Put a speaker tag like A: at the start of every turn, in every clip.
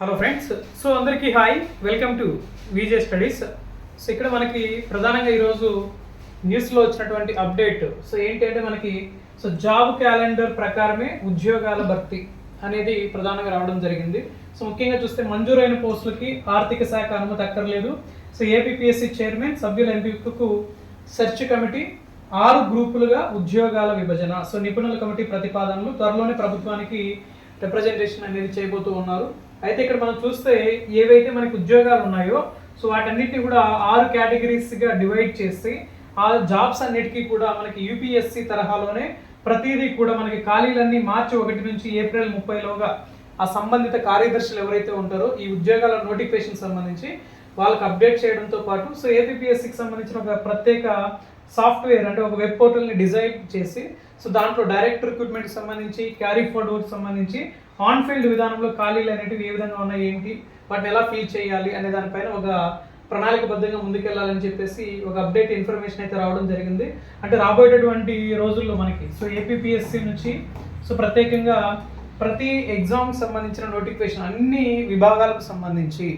A: Hello friends so అందరికీ hi welcome to VJ studies so ఇక్కడ మనకి ప్రధానంగా ఈరోజు న్యూస్లో వచ్చినటువంటి అప్డేట్ సో ఏంటంటే మనకి సో జాబ్ క్యాలెండర్ ప్రకారమే ఉద్యోగాల భర్తీ అనేది ప్రధానంగా రావడం జరిగింది. సో ముఖ్యంగా చూస్తే మంజూరైన పోస్టులకి ఆర్థిక శాఖ అనుమతి అక్కర్లేదు. సో ఏపీపీఎస్సీ చైర్మన్ సభ్యుల ఎంపికకు సెర్చ్ కమిటీ ఆరు గ్రూపులుగా ఉద్యోగాల విభజన. సో నిపుణుల కమిటీ ప్రతిపాదనలు త్వరలోనే ప్రభుత్వానికి రిప్రజెంటేషన్ అనేది చేయబోతూ ఉన్నారు. అయితే ఇక్కడ మనం చూస్తే ఏవైతే మనకి ఉద్యోగాలు ఉన్నాయో సో వాటన్నిటిని కూడా ఆరు కేటగిరీస్గా డివైడ్ చేసి ఆ జాబ్స్ అన్నిటికీ కూడా మనకి యూపీఎస్సి తరహాలోనే ప్రతిదీ కూడా మనకి ఖాళీలన్నీ మార్చి ఒకటి నుంచి ఏప్రిల్ ముప్పైలోగా ఆ సంబంధిత కార్యదర్శులు ఎవరైతే ఉంటారో ఈ ఉద్యోగాల నోటిఫికేషన్ సంబంధించి వాళ్ళకి అప్డేట్ చేయడంతో పాటు సో ఏపీఎస్సికి సంబంధించిన ఒక ప్రత్యేక సాఫ్ట్వేర్ అంటే ఒక వెబ్ పోర్టల్ని డిజైన్ చేసి సో దాంట్లో డైరెక్ట్ రిక్రూట్మెంట్కి సంబంధించి క్యారీ ఫార్వర్డ్కి సంబంధించి ఆన్ ఫీల్డ్ విధానంలో ఖాళీలు అనేటివి ఏ విధంగా ఉన్నాయి ఏంటి వాటిని ఎలా ఫీల్ చేయాలి అనే దానిపైన ఒక ప్రణాళికబద్ధంగా ముందుకెళ్ళాలని చెప్పేసి ఒక అప్డేట్ ఇన్ఫర్మేషన్ అయితే రావడం జరిగింది. అంటే రాబోయేటటువంటి రోజుల్లో మనకి సో ఏపీపీఎస్సీ నుంచి సో ప్రత్యేకంగా ప్రతి ఎగ్జామ్కి సంబంధించిన నోటిఫికేషన్ అన్ని విభాగాలకు సంబంధించి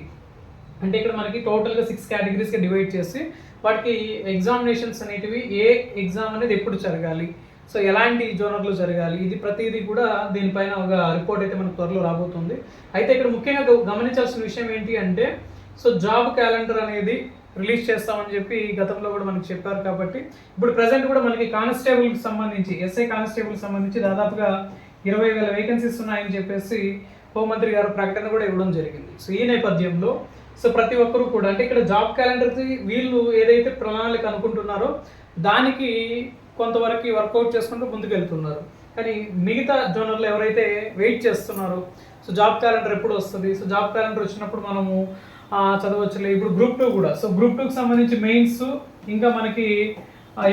A: అంటే ఇక్కడ మనకి టోటల్గా సిక్స్ కేటగిరీస్గా డివైడ్ చేసి వాటికి ఎగ్జామినేషన్స్ అనేటివి ఏ ఎగ్జామ్ అనేది ఎప్పుడు జరగాలి సో ఎలాంటి జోనర్లో జరగాలి? ఇది ప్రతిదీ కూడా దీనిపైన ఒక రిపోర్ట్ అయితే మనకు త్వరలో రాబోతుంది. అయితే ఇక్కడ ముఖ్యంగా గమనించాల్సిన విషయం ఏంటి అంటే సో జాబ్ క్యాలెండర్ అనేది రిలీజ్ చేస్తామని చెప్పి గతంలో కూడా మనకి చెప్పారు కాబట్టి ఇప్పుడు ప్రజెంట్ కూడా మనకి కానిస్టేబుల్కి సంబంధించి ఎస్ఐ కానిస్టేబుల్కి సంబంధించి దాదాపుగా ఇరవై వేల వేకెన్సీస్ ఉన్నాయని చెప్పేసి హోంమంత్రి గారు ప్రకటన కూడా ఇవ్వడం జరిగింది. సో ఈ నేపథ్యంలో సో ప్రతి ఒక్కరూ కూడా అంటే ఇక్కడ జాబ్ క్యాలెండర్కి వీళ్ళు ఏదైతే ప్రణాళిక అనుకుంటున్నారో దానికి కొంతవరకు వర్కౌట్ చేసుకుంటూ ముందుకు వెళ్తున్నారు కానీ మిగతా జోనర్లు ఎవరైతే వెయిట్ చేస్తున్నారో సో జాబ్ క్యాలెండర్ ఎప్పుడు వస్తుంది? సో జాబ్ క్యాలెండర్ వచ్చినప్పుడు మనము చదవచ్చులే. ఇప్పుడు గ్రూప్ టూ కూడా. సో గ్రూప్ టూకి సంబంధించి మెయిన్స్ ఇంకా మనకి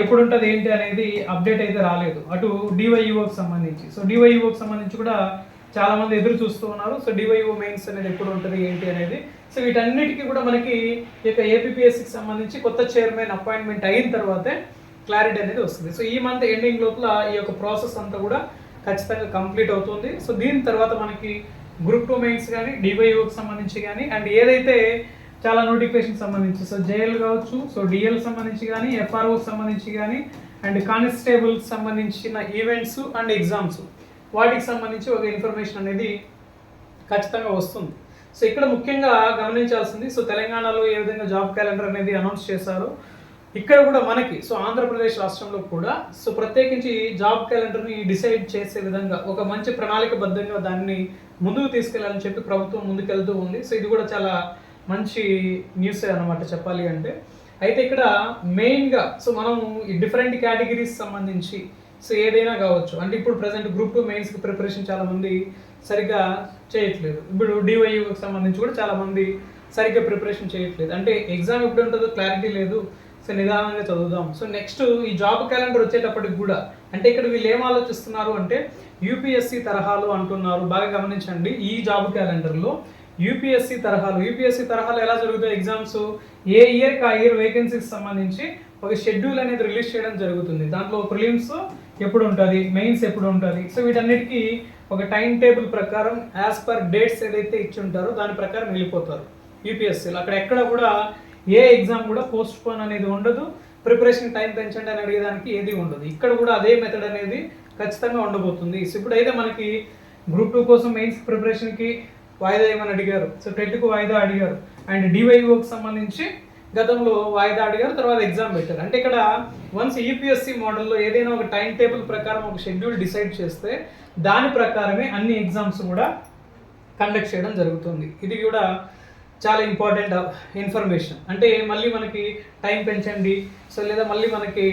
A: ఎప్పుడు ఉంటుంది ఏంటి అనేది అప్డేట్ అయితే రాలేదు. అటు డివైఓకి సంబంధించి. సో డివైఓకి సంబంధించి కూడా చాలామంది ఎదురు చూస్తూ ఉన్నారు. సో డివైఓ మెయిన్స్ అనేది ఎప్పుడు ఉంటుంది ఏంటి అనేది. సో వీటన్నిటికీ కూడా మనకి ఈ యొక్క ఏపీఎస్సికి సంబంధించి కొత్త చైర్మన్ అపాయింట్మెంట్ అయిన తర్వాతే క్లారిటీ అనేది వస్తుంది. సో ఈ మంత్ ఎండింగ్ లోపల ఈ యొక్క ప్రాసెస్ అంతా కూడా ఖచ్చితంగా కంప్లీట్ అవుతుంది. సో దీని తర్వాత మనకి గ్రూప్ టూ మెయిన్స్ కానీ డివైఓకి సంబంధించి కానీ అండ్ ఏదైతే చాలా నోటిఫికేషన్ సంబంధించి సో జేఎల్ కావచ్చు సో డిఎల్ సంబంధించి కానీ ఎఫ్ఆర్ఓకి సంబంధించి కానీ అండ్ కానిస్టేబుల్ సంబంధించిన ఈవెంట్స్ అండ్ ఎగ్జామ్స్ వాటికి సంబంధించి ఒక ఇన్ఫర్మేషన్ అనేది ఖచ్చితంగా వస్తుంది. సో ఇక్కడ ముఖ్యంగా గమనించాల్సింది సో తెలంగాణలో ఏ విధంగా జాబ్ క్యాలెండర్ అనేది అనౌన్స్ చేశారో ఇక్కడ కూడా మనకి సో ఆంధ్రప్రదేశ్ రాష్ట్రంలో కూడా సో ప్రత్యేకించి జాబ్ క్యాలెండర్ని డిసైడ్ చేసే విధంగా ఒక మంచి ప్రణాళికబద్ధంగా దాన్ని ముందుకు తీసుకెళ్ళాలని చెప్పి ప్రభుత్వం ముందుకెళ్తూ ఉంది. సో ఇది కూడా చాలా మంచి న్యూస్ అనమాట చెప్పాలి అంటే. అయితే ఇక్కడ మెయిన్గా సో మనం ఈ డిఫరెంట్ కేటగిరీస్ సంబంధించి సో ఏదైనా కావచ్చు. అంటే ఇప్పుడు ప్రజెంట్ గ్రూప్ టూ మెయిన్స్కి ప్రిపరేషన్ చాలామంది సరిగ్గా చేయట్లేదు. ఇప్పుడు డివైయూకి సంబంధించి కూడా చాలామంది సరిగ్గా ప్రిపరేషన్ చేయట్లేదు. అంటే ఎగ్జామ్ ఎప్పుడు ఉంటుందో క్లారిటీ లేదు. సో నిదానంగా చదువుదాం. సో నెక్స్ట్ ఈ జాబ్ క్యాలెండర్ వచ్చేటప్పటికి కూడా అంటే ఇక్కడ వీళ్ళు ఏం ఆలోచిస్తున్నారు అంటే యూపీఎస్సి తరహాలు అంటున్నారు. బాగా గమనించండి ఈ జాబ్ క్యాలెండర్లో యూపీఎస్సి తరహాలు యూపీఎస్సి తరహాలు ఎలా జరుగుతాయి? ఎగ్జామ్స్ ఏ ఇయర్కి ఆ ఇయర్ వేకెన్సీకి సంబంధించి ఒక షెడ్యూల్ అనేది రిలీజ్ చేయడం జరుగుతుంది. దాంట్లో ప్రిలిమ్స్ ఎప్పుడు ఉంటుంది? మెయిన్స్ ఎప్పుడు ఉంటుంది? సో వీటన్నిటికీ ఒక టైం టేబుల్ ప్రకారం యాజ్ పర్ డేట్స్ ఏదైతే ఇచ్చి ఉంటారో దాని ప్రకారం వెళ్ళిపోతారు. యూపీఎస్సీలో అక్కడ ఎక్కడ కూడా ఏ ఎగ్జామ్ కూడా పోస్ట్ పోన్ అనేది ఉండదు. ప్రిపరేషన్ టైం పెంచండి అని అడిగేదానికి ఏది ఉండదు. ఇక్కడ కూడా అదే మెథడ్ అనేది ఖచ్చితంగా ఉండబోతుంది. సో ఇప్పుడైతే మనకి గ్రూప్ టూ కోసం మెయిన్స్ ప్రిపరేషన్కి వాయిదా ఏమని అడిగారు? సో టెట్కు వాయిదా అడిగారు. అండ్ డివైఓకి సంబంధించి గతంలో వాయిదా అడిగారు. తర్వాత ఎగ్జామ్ పెట్టారు. అంటే ఇక్కడ వన్స్ యూపీఎస్సి మోడల్లో ఏదైనా ఒక టైం టేబుల్ ప్రకారం ఒక షెడ్యూల్ డిసైడ్ చేస్తే దాని ప్రకారమే అన్ని ఎగ్జామ్స్ కూడా కండక్ట్ చేయడం జరుగుతుంది. ఇది కూడా చాలా ఇంపార్టెంట్ ఇన్ఫర్మేషన్ అంటే మళ్ళీ మనకి టైం పెంచండి. సో లేదా మళ్ళీ మనకి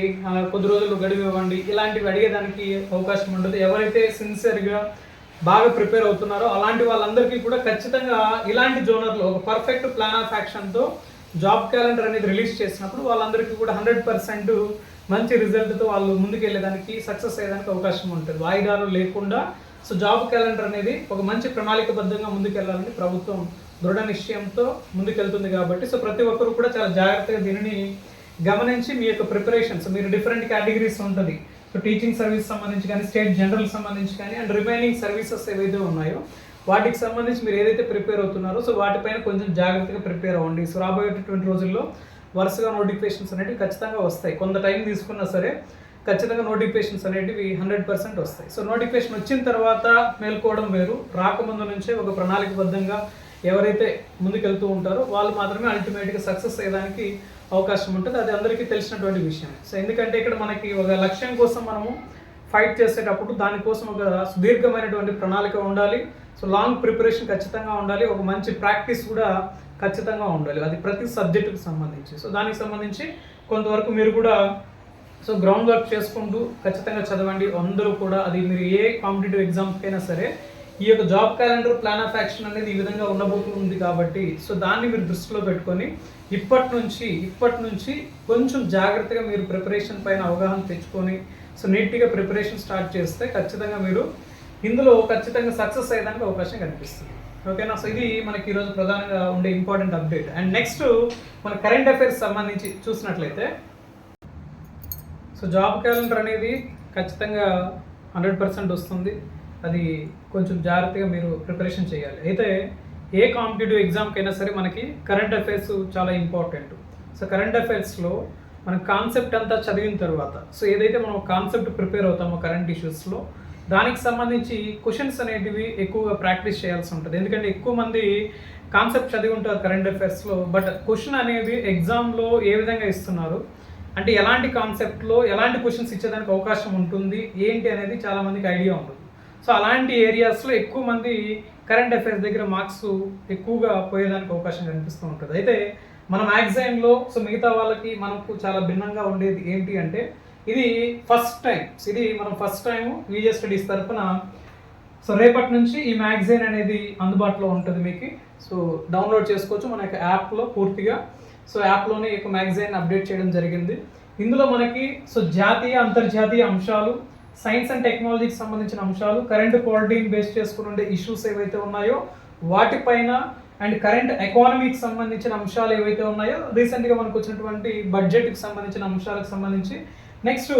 A: కొద్ది రోజులు గడువు ఇవ్వండి. ఇలాంటివి అడిగేదానికి అవకాశం ఉండదు. ఎవరైతే సిన్సియర్గా బాగా ప్రిపేర్ అవుతున్నారో అలాంటి వాళ్ళందరికీ కూడా ఖచ్చితంగా ఇలాంటి జోనర్లో ఒక పర్ఫెక్ట్ ప్లాన్ ఆఫ్ యాక్షన్తో జాబ్ క్యాలెండర్ అనేది రిలీజ్ చేసినప్పుడు వాళ్ళందరికీ కూడా హండ్రెడ్ పర్సెంట్ మంచి రిజల్ట్తో వాళ్ళు ముందుకు వెళ్ళేదానికి సక్సెస్ అయ్యేదానికి అవకాశం ఉంటుంది. వాయిదాలు లేకుండా సో జాబ్ క్యాలెండర్ అనేది ఒక మంచి ప్రణాళికబద్ధంగా ముందుకెళ్ళాలని ప్రభుత్వం దృఢ నిశ్చయంతో ముందుకెళ్తుంది కాబట్టి సో ప్రతి ఒక్కరు కూడా చాలా జాగ్రత్తగా దీనిని గమనించి మీ యొక్క ప్రిపరేషన్స్ మీరు డిఫరెంట్ కేటగిరీస్ ఉంటుంది. సో టీచింగ్ సర్వీస్ సంబంధించి కానీ స్టేట్ జనరల్ సంబంధించి కానీ అండ్ రిమైనింగ్ సర్వీసెస్ ఏవైతే ఉన్నాయో వాటికి సంబంధించి మీరు ఏదైతే ప్రిపేర్ అవుతున్నారో సో వాటిపైన కొంచెం జాగ్రత్తగా ప్రిపేర్ అవ్వండి. సో రాబోయేటటువంటి రోజుల్లో వరుసగా నోటిఫికేషన్స్ అనేవి ఖచ్చితంగా వస్తాయి. కొంత టైం తీసుకున్నా సరే ఖచ్చితంగా నోటిఫికేషన్స్ అనేటివి హండ్రెడ్ పర్సెంట్ వస్తాయి. సో నోటిఫికేషన్ వచ్చిన తర్వాత మేల్కోవడం వేరు. రాకముందు నుంచే ఒక ప్రణాళికబద్ధంగా ఎవరైతే ముందుకెళ్తూ ఉంటారో వాళ్ళు మాత్రమే అల్టిమేట్గా సక్సెస్ అయ్యడానికి అవకాశం ఉంటుంది. అది అందరికీ తెలిసినటువంటి విషయం సో ఎందుకంటే ఇక్కడ మనకి ఒక లక్ష్యం కోసం మనము ఫైట్ చేసేటప్పుడు దానికోసం ఒక సుదీర్ఘమైనటువంటి ప్రణాళిక ఉండాలి. సో లాంగ్ ప్రిపరేషన్ ఖచ్చితంగా ఉండాలి. ఒక మంచి ప్రాక్టీస్ కూడా ఖచ్చితంగా ఉండాలి. అది ప్రతి సబ్జెక్టుకి సంబంధించి. సో దానికి సంబంధించి కొంతవరకు మీరు కూడా సో గ్రౌండ్ వర్క్ చేసుకుంటూ ఖచ్చితంగా చదవండి. అందరూ కూడా అది మీరు ఏ కాంపిటేటివ్ ఎగ్జామ్కి అయినా సరే ఈ యొక్క job calendar plan of action అనేది ఈ విధంగా ఉండబోతుంది కాబట్టి సో దాన్ని మీరు దృష్టిలో పెట్టుకొని ఇప్పటి నుంచి ఇప్పటి నుంచి కొంచెం జాగ్రత్తగా మీరు ప్రిపరేషన్ పైన అవగాహన తెచ్చుకొని సో నీట్గా ప్రిపరేషన్ స్టార్ట్ చేస్తే ఖచ్చితంగా మీరు ఇందులో ఖచ్చితంగా సక్సెస్ అయ్యడానికి అవకాశం కనిపిస్తుంది. ఓకేనా? సో ఇది మనకి ఈరోజు ప్రధానంగా ఉండే ఇంపార్టెంట్ అప్డేట్ అండ్ నెక్స్ట్ మన కరెంట్ అఫైర్స్ సంబంధించి చూసినట్లయితే సో జాబ్ క్యాలెండర్ అనేది ఖచ్చితంగా హండ్రెడ్ పర్సెంట్ వస్తుంది. అది కొంచెం జాగ్రత్తగా మీరు ప్రిపరేషన్ చేయాలి. అయితే ఏ కాంపిటేటివ్ ఎగ్జామ్కైనా సరే మనకి కరెంట్ అఫైర్స్ చాలా ఇంపార్టెంట్. సో కరెంట్ అఫైర్స్లో మన కాన్సెప్ట్ అంతా చదివిన తర్వాత సో ఏదైతే మనం కాన్సెప్ట్ ప్రిపేర్ అవుతామో కరెంట్ ఇష్యూస్లో దానికి సంబంధించి క్వశ్చన్స్ అనేటివి ఎక్కువగా ప్రాక్టీస్ చేయాల్సి ఉంటుంది. ఎందుకంటే ఎక్కువ మంది కాన్సెప్ట్ చదివి ఉంటారు కరెంట్ అఫైర్స్లో బట్ క్వశ్చన్ అనేది ఎగ్జామ్లో ఏ విధంగా ఇస్తున్నారు? అంటే ఎలాంటి కాన్సెప్ట్లో ఎలాంటి క్వశ్చన్స్ ఇచ్చేదానికి అవకాశం ఉంటుంది? ఏంటి అనేది చాలామందికి ఐడియా ఉంటుంది. సో అలాంటి ఏరియాస్లో ఎక్కువ మంది కరెంట్ అఫైర్స్ దగ్గర మార్క్స్ ఎక్కువగా పోయేదానికి అవకాశం కనిపిస్తూ ఉంటుంది. అయితే మన మ్యాగజైన్లో సో మిగతా వాళ్ళకి మనకు చాలా భిన్నంగా ఉండేది ఏంటి అంటే ఇది ఫస్ట్ టైం ఇది మనం ఫస్ట్ టైం విజయ స్టడీస్ తరఫున సో రేపటి నుంచి ఈ మ్యాగజైన్ అనేది అందుబాటులో ఉంటుంది మీకు. సో డౌన్లోడ్ చేసుకోవచ్చు మన యొక్క యాప్లో పూర్తిగా. సో యాప్లోనే ఈ యొక్క మ్యాగజైన్ అప్డేట్ చేయడం జరిగింది. ఇందులో మనకి సో జాతీయ అంతర్జాతీయ అంశాలు సైన్స్ అండ్ టెక్నాలజీకి సంబంధించిన అంశాలు కరెంట్ పాలిటీని బేస్ చేసుకుని ఉండే ఇష్యూస్ ఏవైతే ఉన్నాయో వాటిపైన అండ్ కరెంట్ ఎకానమీకి సంబంధించిన అంశాలు ఏవైతే ఉన్నాయో రీసెంట్గా మనకు వచ్చినటువంటి బడ్జెట్కి సంబంధించిన అంశాలకు సంబంధించి నెక్స్ట్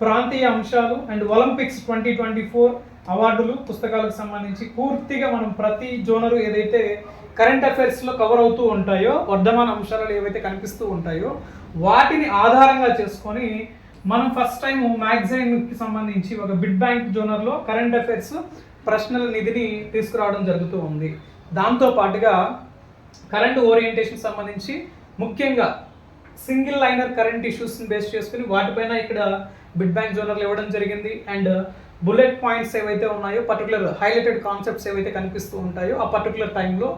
A: ప్రాంతీయ అంశాలు and Olympics twenty twenty four అవార్డులు పుస్తకాలకు సంబంధించి పూర్తిగా మనం ప్రతి జోనరు ఏదైతే కరెంట్ అఫైర్స్లో కవర్ అవుతూ ఉంటాయో వర్ధమాన అంశాలు ఏవైతే కనిపిస్తూ ఉంటాయో వాటిని ఆధారంగా చేసుకొని మనం ఫస్ట్ టైం మ్యాగజైన్కి సంబంధించి ఒక బిడ్ బ్యాంక్ జోనర్లో కరెంట్ అఫైర్స్ ప్రశ్నల నిధిని తీసుకురావడం జరుగుతూ ఉంది. దాంతో పాటుగా కరెంట్ ఓరియంటేషన్ సంబంధించి ముఖ్యంగా సింగిల్ లైనర్ కరెంట్ ఇష్యూస్ని బేస్ చేసుకుని వాటిపైన ఇక్కడ బిడ్ బ్యాంక్ జోనర్లు ఇవ్వడం జరిగింది. అండ్ బుల్లెట్ పాయింట్స్ ఏవైతే ఉన్నాయో పర్టికులర్ హైలైటెడ్ కాన్సెప్ట్స్ ఏవైతే కనిపిస్తూ ఉంటాయో ఆ పర్టికులర్ టైంలో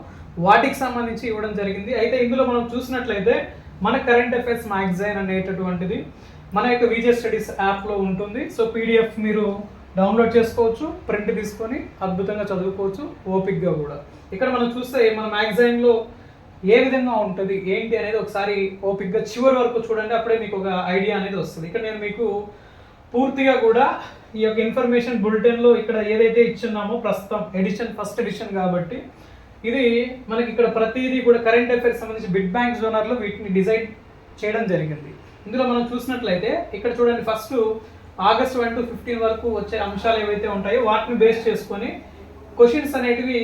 A: వాటికి సంబంధించి ఇవ్వడం జరిగింది. అయితే ఇందులో మనం చూసినట్లయితే మన కరెంట్ అఫైర్స్ మ్యాగజైన్ అనేటటువంటిది మన యొక్క విజే స్టడీస్ యాప్లో ఉంటుంది. సో పీడిఎఫ్ మీరు డౌన్లోడ్ చేసుకోవచ్చు ప్రింట్ తీసుకొని అద్భుతంగా చదువుకోవచ్చు ఓపిక్గా కూడా. ఇక్కడ మనం చూస్తే మన మ్యాగజైన్లో ఏ విధంగా ఉంటుంది ఏంటి అనేది ఒకసారి ఓపిక్గా చివరి వరకు చూడండి అప్పుడే మీకు ఒక ఐడియా అనేది వస్తుంది. ఇక్కడ నేను మీకు పూర్తిగా కూడా ఈ యొక్క ఇన్ఫర్మేషన్ బులెటిన్లో ఇక్కడ ఏదైతే ఇచ్చున్నామో ప్రస్తుతం ఎడిషన్ ఫస్ట్ ఎడిషన్ కాబట్టి ఇది మనకి ఇక్కడ ప్రతిదీ కూడా కరెంట్ అఫైర్స్ సంబంధించి బిడ్ బ్యాంక్ జోనర్లో వీటిని డిజైన్ చేయడం జరిగింది. ఇందులో మనం చూసినట్లయితే ఇక్కడ చూడండి first August one to fifteen వరకు వచ్చే అంశాలు ఏవైతే ఉంటాయో వాటిని బేస్ చేసుకొని క్వశ్చన్స్ అనేటివి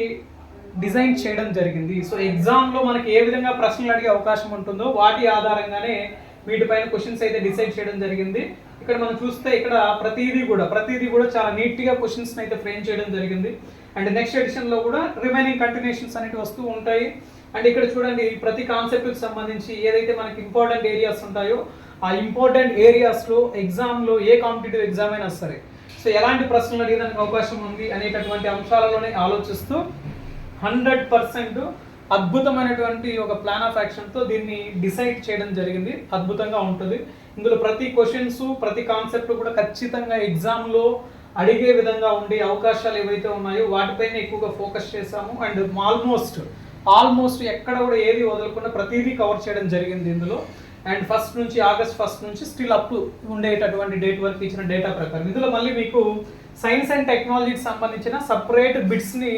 A: డిజైన్ చేయడం జరిగింది. సో ఎగ్జామ్లో మనకి ఏ విధంగా ప్రశ్నలు అడిగే అవకాశం ఉంటుందో వాటి ఆధారంగానే వీటిపైన క్వశ్చన్స్ అయితే డిసైడ్ చేయడం జరిగింది. ఇక్కడ మనం చూస్తే ఇక్కడ ప్రతిదీ కూడా ప్రతిదీ కూడా చాలా నీట్గా క్వశ్చన్స్ని అయితే ఫ్రేమ్ చేయడం జరిగింది. అండ్ నెక్స్ట్ ఎడిషన్లో కూడా రిమైనింగ్ కంటిన్యూషన్స్ అనేవి వస్తూ ఉంటాయి. అండ్ ఇక్కడ చూడండి ప్రతి కాన్సెప్ట్కి సంబంధించి ఏదైతే మనకి ఇంపార్టెంట్ ఏరియాస్ ఉంటాయో ఆ ఇంపార్టెంట్ ఏరియాస్లో ఎగ్జామ్లో ఏ కాంపిటేటివ్ ఎగ్జామ్ అయినా సరే. సో ఎలాంటి ప్రశ్నలు అడిగేదానికి అవకాశం ఉంది అనేటటువంటి అంశాలలోనే ఆలోచిస్తూ హండ్రెడ్ పర్సెంట్ అద్భుతమైనటువంటి ఒక ప్లాన్ ఆఫ్ యాక్షన్తో దీన్ని డిసైడ్ చేయడం జరిగింది. అద్భుతంగా ఉంటుంది. ఇందులో ప్రతి క్వశ్చన్స్ ప్రతి కాన్సెప్ట్ కూడా ఖచ్చితంగా ఎగ్జామ్లో అడిగే విధంగా ఉండే అవకాశాలు ఏవైతే ఉన్నాయో వాటిపైన ఎక్కువగా ఫోకస్ చేశాము. అండ్ ఆల్మోస్ట్ ఆల్మోస్ట్ ఎక్కడ కూడా ఏది వదలకుండా ప్రతిదీ కవర్ చేయడం జరిగింది ఇందులో. అండ్ ఫస్ట్ నుంచి ఆగస్ట్ ఫస్ట్ నుంచి స్టిల్ అప్ ఉండేటటువంటి డేట్ వరకు ఇచ్చిన డేటా ప్రకారం. ఇందులో మళ్ళీ మీకు సైన్స్ అండ్ టెక్నాలజీకి సంబంధించిన సపరేట్ బిట్స్ని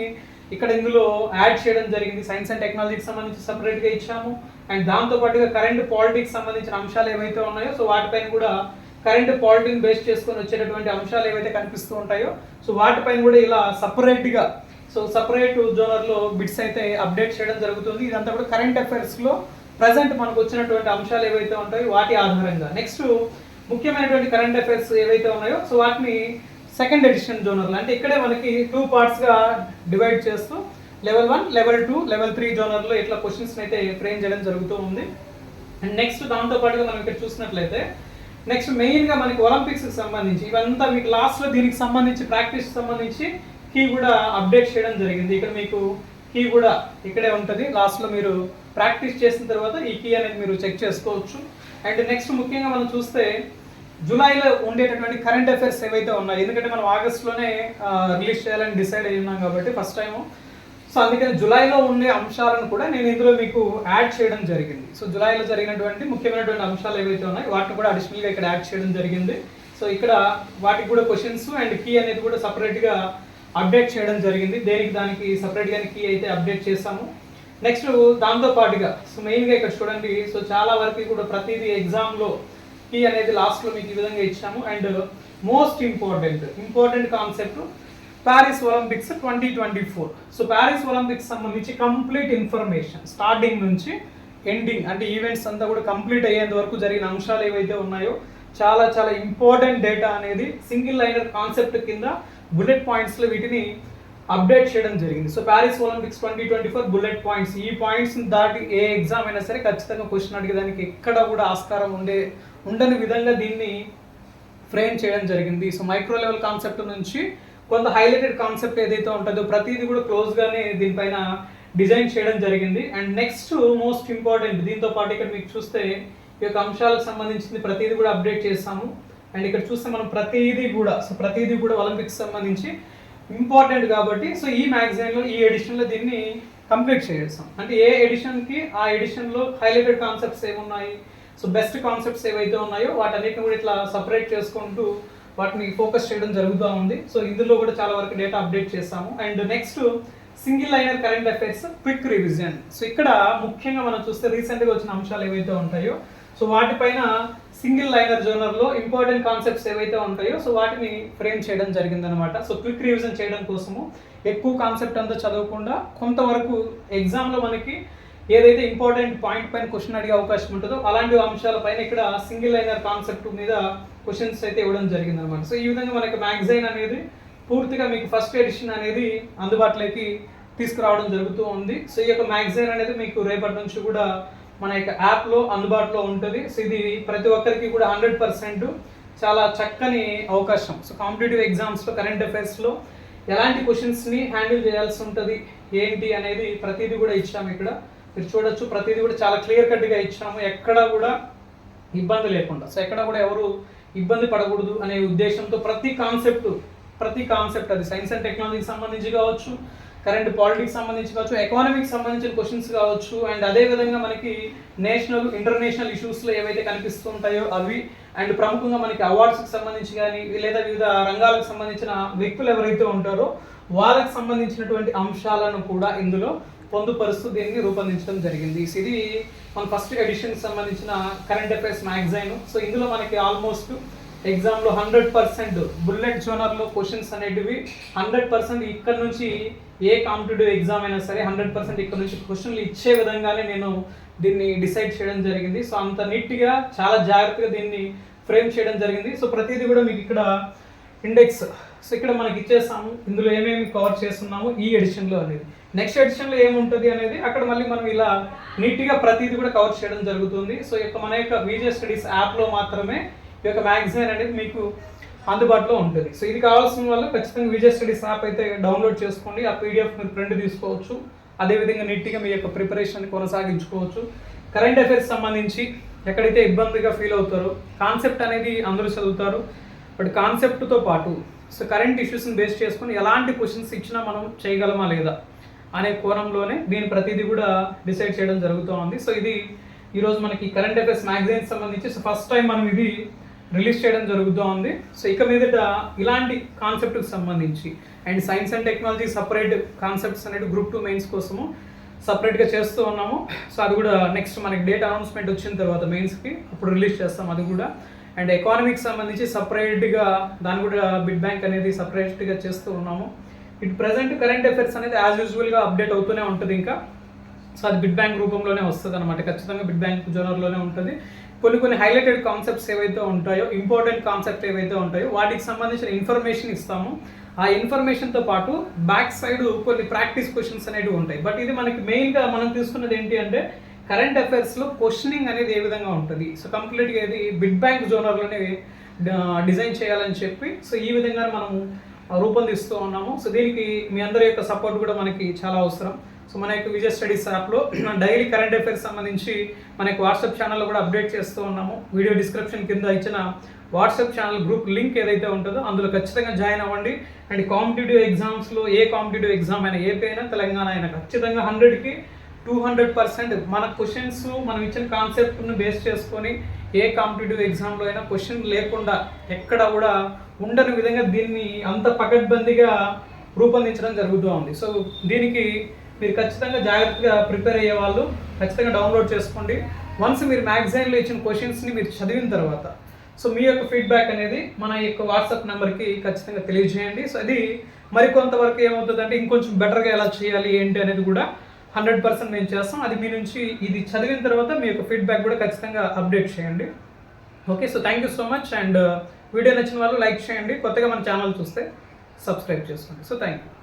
A: ఇక్కడ ఇందులో యాడ్ చేయడం జరిగింది. సైన్స్ అండ్ టెక్నాలజీకి సంబంధించి సపరేట్గా ఇచ్చాము. అండ్ దాంతో పాటుగా కరెంట్ పాలిటిక్స్ సంబంధించిన అంశాలు ఏవైతే ఉన్నాయో సో వాటిపైన కూడా కరెంట్ పాలిటిక్స్ బేస్ చేసుకొని వచ్చేటటువంటి అంశాలు ఏవైతే కనిపిస్తూ ఉంటాయో సో వాటిపైన కూడా ఇలా సపరేట్గా సో సపరేట్ జోనర్లో బిట్స్ అయితే అప్డేట్ చేయడం జరుగుతుంది. ఇదంతా కూడా కరెంట్ అఫైర్స్లో ప్రజెంట్ మనకు వచ్చినటువంటి అంశాలు ఏవైతే ఉంటాయో వాటి ఆధారంగా. నెక్స్ట్ ముఖ్యమైనటువంటి కరెంట్ అఫైర్స్ ఏవైతే ఉన్నాయో సో వాటిని సెకండ్ ఎడిషన్ జోనర్లు అంటే ఇక్కడే మనకి టూ పార్ట్స్గా డివైడ్ చేస్తూ level one level two level three జోనర్లో ఇట్లా క్వశ్చన్స్ని అయితే ఫ్రేమ్ చేయడం జరుగుతూ ఉంది. అండ్ నెక్స్ట్ దాంతో పాటుగా మనం ఇక్కడ చూసినట్లయితే నెక్స్ట్ మెయిన్గా మనకి ఒలింపిక్స్కి సంబంధించి ఇవంతా మీకు లాస్ట్లో దీనికి సంబంధించి ప్రాక్టీస్ సంబంధించి కీ కూడా అప్డేట్ చేయడం జరిగింది. ఇక్కడ మీకు కీ కూడా ఇక్కడే ఉంటుంది. లాస్ట్లో మీరు ప్రాక్టీస్ చేసిన తర్వాత ఈ కీ అనేది మీరు చెక్ చేసుకోవచ్చు. అండ్ నెక్స్ట్ ముఖ్యంగా మనం చూస్తే జూలైలో ఉండేటటువంటి కరెంట్ అఫైర్స్ ఏవైతే ఉన్నాయి ఎందుకంటే మనం ఆగస్ట్లోనే రిలీజ్ చేయాలని డిసైడ్ అయి ఉన్నాం కాబట్టి ఫస్ట్ టైము. సో అందుకని జూలైలో ఉండే అంశాలను కూడా నేను ఇందులో మీకు యాడ్ చేయడం జరిగింది. సో జూలైలో జరిగినటువంటి ముఖ్యమైనటువంటి అంశాలు ఏవైతే ఉన్నాయో వాటిని కూడా అడిషనల్గా ఇక్కడ యాడ్ చేయడం జరిగింది. సో ఇక్కడ వాటికి కూడా క్వశ్చన్స్ అండ్ కీ అనేది కూడా సపరేట్గా అప్డేట్ చేయడం జరిగింది. దేనికి దానికి సపరేట్గా కీ అయితే అప్డేట్ చేసాము నెక్స్ట్ దాంతో పాటుగా సో మెయిన్గా ఇక్కడ చూడండి సో చాలా వరకు కూడా ప్రతిదీ ఎగ్జామ్లో కీ అనేది లాస్ట్లో మీకు ఈ విధంగా ఇచ్చాము. And most important important concept Paris Olympics twenty twenty four so Paris Olympics సంబంధించి కంప్లీట్ ఇన్ఫర్మేషన్ స్టార్టింగ్ నుంచి ఎండింగ్ అంటే ఈవెంట్స్ అంతా కూడా కంప్లీట్ అయ్యేంత వరకు జరిగిన అంశాలు ఏవైతే ఉన్నాయో చాలా చాలా ఇంపార్టెంట్ డేటా అనేది సింగిల్ లైనర్ కాన్సెప్ట్ కింద బుల్లెట్ పాయింట్స్లో వీటిని అప్డేట్ చేయడం జరిగింది. So Paris Olympics twenty twenty four bullet points ఈ పాయింట్స్ దాటి ఏ ఎగ్జామ్ అయినా సరే ఖచ్చితంగా క్వశ్చన్ అడిగేదానికి ఎక్కడ కూడా ఆస్కారం ఉండే ఉండని విధంగా దీన్ని ఫ్రేమ్ చేయడం జరిగింది. సో మైక్రో లెవెల్ కాన్సెప్ట్ నుంచి కొంత హైలైటెడ్ కాన్సెప్ట్ ఏదైతే ఉంటుందో ప్రతిదీ కూడా క్లోజ్గానే దీనిపైన డిజైన్ చేయడం జరిగింది. అండ్ నెక్స్ట్ మోస్ట్ ఇంపార్టెంట్ దీంతో పాటు ఇక్కడ మీకు చూస్తే ఈ యొక్క అంశాలకు సంబంధించింది ప్రతిదీ కూడా అప్డేట్ చేస్తాము. అండ్ ఇక్కడ చూస్తే మనం ప్రతిదీ కూడా సో ప్రతిదీ కూడా ఒలింపిక్స్ సంబంధించి ఇంపార్టెంట్ కాబట్టి సో ఈ మ్యాగజైన్లో ఈ ఎడిషన్లో దీన్ని కంప్లీట్ చేస్తాం అంటే ఏ ఎడిషన్కి ఆ ఎడిషన్లో హైలైటెడ్ కాన్సెప్ట్స్ ఏమున్నాయి? సో బెస్ట్ కాన్సెప్ట్స్ ఏవైతే ఉన్నాయో వాటన్నిటిని కూడా ఇట్లా సపరేట్ చేసుకుంటూ వాటిని ఫోకస్ చేయడం జరుగుతూ ఉంది. సో ఇందులో కూడా చాలా వరకు డేటా అప్డేట్ చేస్తాము. And next single liner current affairs quick revision. So ఇక్కడ ముఖ్యంగా మనం చూస్తే రీసెంట్గా వచ్చిన అంశాలు ఏవైతే ఉంటాయో సో వాటిపైన సింగిల్ లైనర్ జోనర్లో ఇంపార్టెంట్ కాన్సెప్ట్స్ ఏవైతే ఉంటాయో సో వాటిని ఫ్రేమ్ చేయడం జరిగిందనమాట సో క్విక్ రివిజన్ చేయడం కోసము ఎక్కువ కాన్సెప్ట్ అంతా చదవకుండా కొంతవరకు ఎగ్జామ్లో మనకి ఏదైతే ఇంపార్టెంట్ పాయింట్ పైన క్వశ్చన్ అడిగే అవకాశం ఉంటుందో అలాంటి అంశాలపైన ఇక్కడ సింగిల్ లైనర్ కాన్సెప్ట్ మీద క్వశ్చన్స్ అయితే ఇవ్వడం జరిగింది అనమాట సో ఈ విధంగా మనకి మ్యాగజైన్ అనేది పూర్తిగా మీకు ఫస్ట్ ఎడిషన్ అనేది అందుబాటులోకి తీసుకురావడం జరుగుతూ ఉంది. సో ఈ యొక్క మ్యాగజైన్ అనేది మీకు రేపటి నుంచి కూడా మన యొక్క యాప్లో అందుబాటులో ఉంటుంది. సో ఇది ప్రతి ఒక్కరికి కూడా హండ్రెడ్ పర్సెంట్ చాలా చక్కని అవకాశం. సో కాంపిటేటివ్ ఎగ్జామ్స్లో కరెంట్ అఫైర్స్లో ఎలాంటి క్వశ్చన్స్ని హ్యాండిల్ చేయాల్సి ఉంటుంది ఏంటి అనేది ప్రతిదీ కూడా ఇచ్చాము ఇక్కడ. మీరు చూడొచ్చు ప్రతిదీ కూడా చాలా క్లియర్ కట్గా ఇచ్చాము. ఎక్కడ కూడా ఇబ్బంది లేకుండా. సో ఎక్కడ కూడా ఎవరు ఇబ్బంది పడకూడదు అనే ఉద్దేశంతో ప్రతి కాన్సెప్ట్ ప్రతి కాన్సెప్ట్ అది సైన్స్ అండ్ టెక్నాలజీకి సంబంధించి కావచ్చు కరెంట్ పాలిటిక్స్ సంబంధించి కావచ్చు ఎకనామిక్స్ సంబంధించిన క్వశ్చన్స్ కావచ్చు అండ్ అదే విధంగా మనకి నేషనల్ ఇంటర్నేషనల్ ఇష్యూస్లో ఏవైతే కనిపిస్తుంటాయో అవి అండ్ ప్రముఖంగా మనకి అవార్డ్స్కి సంబంధించి కానీ లేదా వివిధ రంగాలకు సంబంధించిన వ్యక్తులు ఎవరైతే ఉంటారో వాళ్ళకి సంబంధించినటువంటి అంశాలను కూడా ఇందులో పొందుపరుస్తూ దీన్ని రూపొందించడం జరిగింది. ఇది మన ఫస్ట్ ఎడిషన్ సంబంధించిన కరెంట్ అఫైర్స్ మ్యాగజైన్ సో ఇందులో మనకి ఆల్మోస్ట్ ఎగ్జామ్లో హండ్రెడ్ పర్సెంట్ బుల్లెట్ జోనర్లో క్వశ్చన్స్ అనేటివి హండ్రెడ్ పర్సెంట్ ఇక్కడ నుంచి ఏ కాంపిటేటివ్ ఎగ్జామ్ అయినా సరే హండ్రెడ్ పర్సెంట్ ఇక్కడ నుంచి క్వశ్చన్లు ఇచ్చే విధంగానే నేను దీన్ని డిసైడ్ చేయడం జరిగింది. సో అంత నీట్గా చాలా జాగ్రత్తగా దీన్ని ఫ్రేమ్ చేయడం జరిగింది. సో ప్రతిదీ కూడా మీకు ఇక్కడ ఇండెక్స్ సో ఇక్కడ మనకి ఇచ్చేసాము. ఇందులో ఏమేమి కవర్ చేస్తున్నాము ఈ ఎడిషన్లో అనేది. నెక్స్ట్ ఎడిషన్లో ఏముంటుంది అనేది అక్కడ మళ్ళీ మనం ఇలా నీట్గా ప్రతిదీ కూడా కవర్ చేయడం జరుగుతుంది. సో ఈ యొక్క మన యొక్క విజే స్టడీస్ యాప్లో మాత్రమే ఈ యొక్క మ్యాగజైన్ అనేది మీకు అందుబాటులో ఉంటుంది. సో ఇది కావాల్సిన వల్ల ఖచ్చితంగా విజయ స్టడీస్ యాప్ అయితే డౌన్లోడ్ చేసుకోండి. ఆ పీడిఎఫ్ మీరు ప్రింట్ తీసుకోవచ్చు. అదేవిధంగా నీట్గా మీ యొక్క ప్రిపరేషన్ కొనసాగించుకోవచ్చు. కరెంట్ అఫైర్స్ సంబంధించి ఎక్కడైతే ఇబ్బందిగా ఫీల్ అవుతారో కాన్సెప్ట్ అనేది అందరూ చదువుతారు. బట్ కాన్సెప్ట్తో పాటు సో కరెంట్ ఇష్యూస్ని బేస్ చేసుకొని ఎలాంటి క్వశ్చన్స్ ఇచ్చినా మనం చేయగలమా లేదా అనే కోణంలోనే దీని ప్రతిదీ కూడా డిసైడ్ చేయడం జరుగుతూ ఉంది. సో ఇది ఈరోజు మనకి కరెంట్ అఫైర్స్ మ్యాగజైన్ సంబంధించి. సో ఫస్ట్ టైం మనం ఇది రిలీజ్ చేయడం జరుగుతూ ఉంది సో ఇక మీదట ఇలాంటి కాన్సెప్ట్కి సంబంధించి and science and technology separate concepts అనేది గ్రూప్ టూ మెయిన్స్ కోసము సపరేట్గా చేస్తూ ఉన్నాము. సో అది కూడా నెక్స్ట్ మనకి డేట్ అనౌన్స్మెంట్ వచ్చిన తర్వాత మెయిన్స్కి అప్పుడు రిలీజ్ చేస్తాం అది కూడా. అండ్ ఎకానమీకి సంబంధించి సపరేట్గా దాని కూడా బిడ్ బ్యాంక్ అనేది సపరేట్గా చేస్తూ ఉన్నాము. ఇటు ప్రజెంట్ కరెంట్ అఫైర్స్ అనేది యాజ్ యూజువల్గా అప్డేట్ అవుతూనే ఉంటుంది ఇంకా. సో అది బిడ్ బ్యాంక్ రూపంలోనే వస్తుంది అనమాట ఖచ్చితంగా బిడ్ బ్యాంక్ జోనర్లోనే ఉంటుంది. కొన్ని కొన్ని హైలైటెడ్ కాన్సెప్ట్స్ ఏవైతే ఉంటాయో ఇంపార్టెంట్ కాన్సెప్ట్ ఏవైతే ఉంటాయో వాటికి సంబంధించిన ఇన్ఫర్మేషన్ ఇస్తాము. ఆ ఇన్ఫర్మేషన్తో పాటు బ్యాక్ సైడ్ కొన్ని ప్రాక్టీస్ క్వశ్చన్స్ అనేవి ఉంటాయి. బట్ ఇది మనకి మెయిన్గా మనం తీసుకున్నది ఏంటి అంటే కరెంట్ అఫైర్స్లో క్వశ్చనింగ్ అనేది ఏ విధంగా ఉంటుంది? సో కంప్లీట్గా ఇది బిడ్ బ్యాంక్ జోనర్లోనే డిజైన్ చేయాలని చెప్పి సో ఈ విధంగా మనము రూపొందిస్తూ ఉన్నాము. సో దీనికి మీ అందరి యొక్క సపోర్ట్ కూడా మనకి చాలా అవసరం. సో మన యొక్క విజయ స్టడీస్ యాప్లో డైలీ కరెంట్ అఫైర్స్ సంబంధించి మన యొక్క వాట్సాప్ ఛానల్లో కూడా అప్డేట్ చేస్తూ ఉన్నాము. వీడియో డిస్క్రిప్షన్ కింద ఇచ్చిన వాట్సాప్ ఛానల్ గ్రూప్ లింక్ ఏదైతే ఉంటుందో అందులో ఖచ్చితంగా జాయిన్ అవ్వండి. అండ్ కాంపిటేటివ్ ఎగ్జామ్స్లో ఏ కాంపిటేటివ్ ఎగ్జామ్ అయినా ఏపీ అయినా తెలంగాణ అయినా ఖచ్చితంగా హండ్రెడ్కి టూ హండ్రెడ్ పర్సెంట్ మన క్వశ్చన్స్ మనం ఇచ్చిన కాన్సెప్ట్ను బేస్ చేసుకొని ఏ కాంపిటేటివ్ ఎగ్జామ్లో అయినా క్వశ్చన్ లేకుండా ఎక్కడ కూడా ఉండని విధంగా దీన్ని అంత పకడ్బందీగా రూపొందించడం జరుగుతూ ఉంది. సో దీనికి మీరు ఖచ్చితంగా జాగ్రత్తగా ప్రిపేర్ అయ్యే వాళ్ళు ఖచ్చితంగా డౌన్లోడ్ చేసుకోండి. వన్స్ మీరు మ్యాగజైన్లో ఇచ్చిన క్వశ్చన్స్ని మీరు చదివిన తర్వాత సో మీ యొక్క ఫీడ్బ్యాక్ అనేది మన యొక్క వాట్సాప్ నెంబర్కి ఖచ్చితంగా తెలియజేయండి. సో అది మరికొంతవరకు ఏమవుతుందంటే ఇంకొంచెం బెటర్గా ఎలా చేయాలి ఏంటి అనేది కూడా హండ్రెడ్ పర్సెంట్ మేము చేస్తాం. అది మీ నుంచి ఇది చదివిన తర్వాత మీ యొక్క ఫీడ్బ్యాక్ కూడా ఖచ్చితంగా అప్డేట్ చేయండి. Okay so thank you so much and video నచ్చిన వాళ్ళు లైక్ చేయండి. కొత్తగా మన ఛానల్ చూస్తే సబ్స్క్రైబ్ చేసుకోండి. So thank you